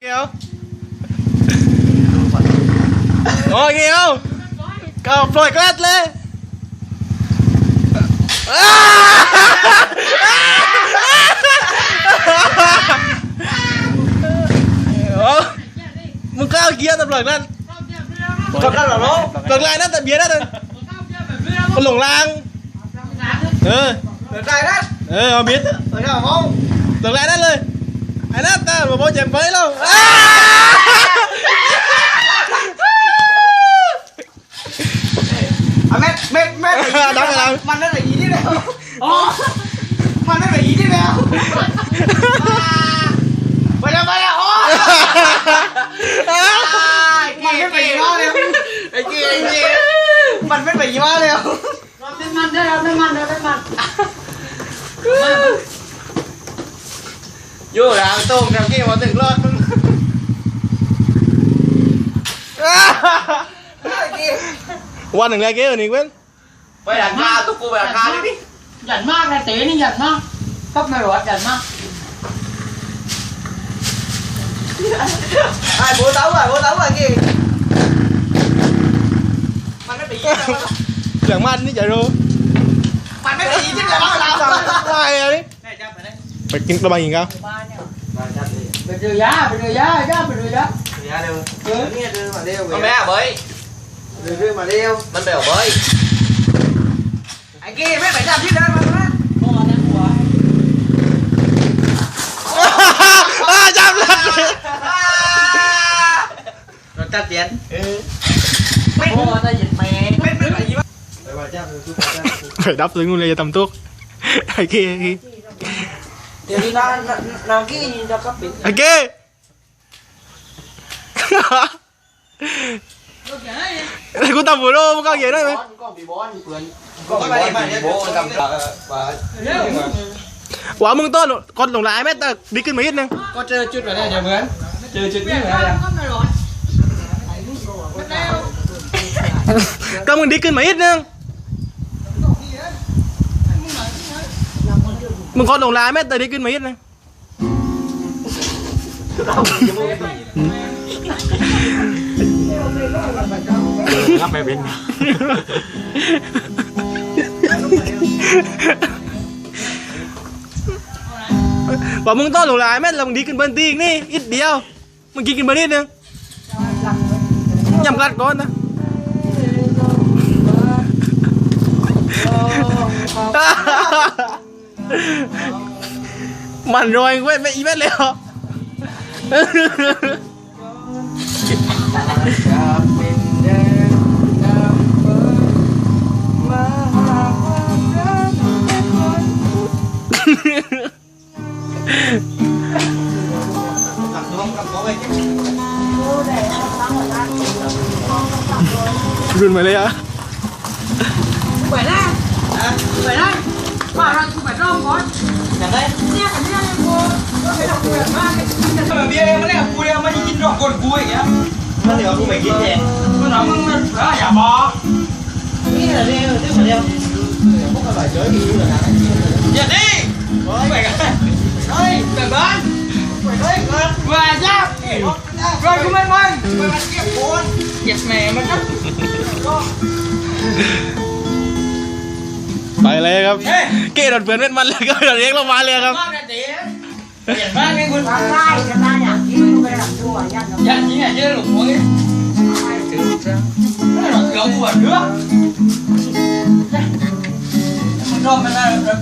Kêu Ôi kêu Cầu phổi quét lên Ủa, มึงก้าวเกียร์ตำรวจนั่น Thật ra là nó ตำรวจนั่นแต่เบียร์นั่นเลยมันหล งรางเออ Thật ra đấy เออเอามิด Thật ra là không ตรงไหนนั่นเลยไอ้นั่นตาบอกว่าเจ็บไปแล้ว À mét mét mét là gì Đóng rồi, đóng. Mặt nó là gì thế nào Mặt nó là gì thế nào Bây giờ bây giờ Ô Mặt nó phải gì mà đều Cái kia cái kia Mặt nó phải gì mà đều เป็นมันได้แล้ว เป็นมันได้เป็นมัน Vô là tôm thằng kia mà từng lọt Cái kia วันหนึ่งไรเก้วันนี้เว้น Bây giờ ca tôi cô bây giờ ca đi đi หยันมากนะเต๋นี่หยันมากก็ไม่รอดหยันมาก Ai bố tấu rồi bố tấu rồi kìa Mặt nó bị gì thế nào เหลืองมันนี่จะรู้ Mặt nó bị gì thế nào mà làm ตายเลย Này chăm phải đây ไปกินระบายกินกันบ้านเนี่ย Rồi chăm đi ไปเจอยาไปเจอยายาไป เจอยา Dạ đều Nghe đưa mà đeo Con bé à bơi Đưa đưa mà đeo Mình bèo bơi Anh kia mấy phải chăm chứ đâu mà nó โม่นั่นหัวจับเลย Rồi chăm chén Ừ โม่ได้หยิบแม่ Mấy mấy phải gì mà Rồi bà chăm rồi tôi chăm ไปดับถึงงูเลยจะทำตุกไอ้เก้ไอ้เก้ Giờ đi nó nó kia nhìn cho cấp bị ไอ้เก้ไอ้กูทำบุโร่มึงก้าวเย็นได้ไหม Con bị bón quyền Con bị bón bị bố cầm Và หว่ามึงต้นก้อนหลงร้ายแม่แต่ดีขึ้นมาอีกนึง Con chơi chút vào đây nhà mướn Chơi chút ít vào đây ก็ไม่รอดก็ มึงดีขึ้นมาอีกนึงมึงก้อนหลงร้ายแม่แต่ดีขึ้นมาอีกนึงรับไม่เป็นบอกมึงต้อนหลงร้ายแม่แล้วมึงดีขึ้นเบิ้ลตีอีกนี่อีกเดียวมึงกินกินเบิ้ลนิดนึงยำกัดก่อนนะ มันรอยเว้ยไม่อีเวนเลยเหรอรุนมาเลยอะไปได้ เบียร์มัเนี่ยกูเนี่ยมันยินดอกกดกูอย่างเงี้ยมันเดี๋กูไปกินเองมันหนมึงมันอยาบอกนี่เหรอเร็วเร็วเร็วพวกอร่อยเยอะดีเลยนะอย่าดิไปกันเฮ้ยไปบ้านไปกันมาจ้าเราคือไม่ไม่ไม่มาเก็บโอนเก็บแม่มันนะไปเลยครับ ก้ดเปลี่ยนเป็นมันเลยก็เลี้ยงลงมาเลยครับเห็นบ้านมีคุณทำได้จะได้อยากยืนไปหลังตัวยันยันนี้ยอะหลงหัวงี้ถึงจะไม่หลงหัวเนื้อมันรอบไม่ได้แล้ว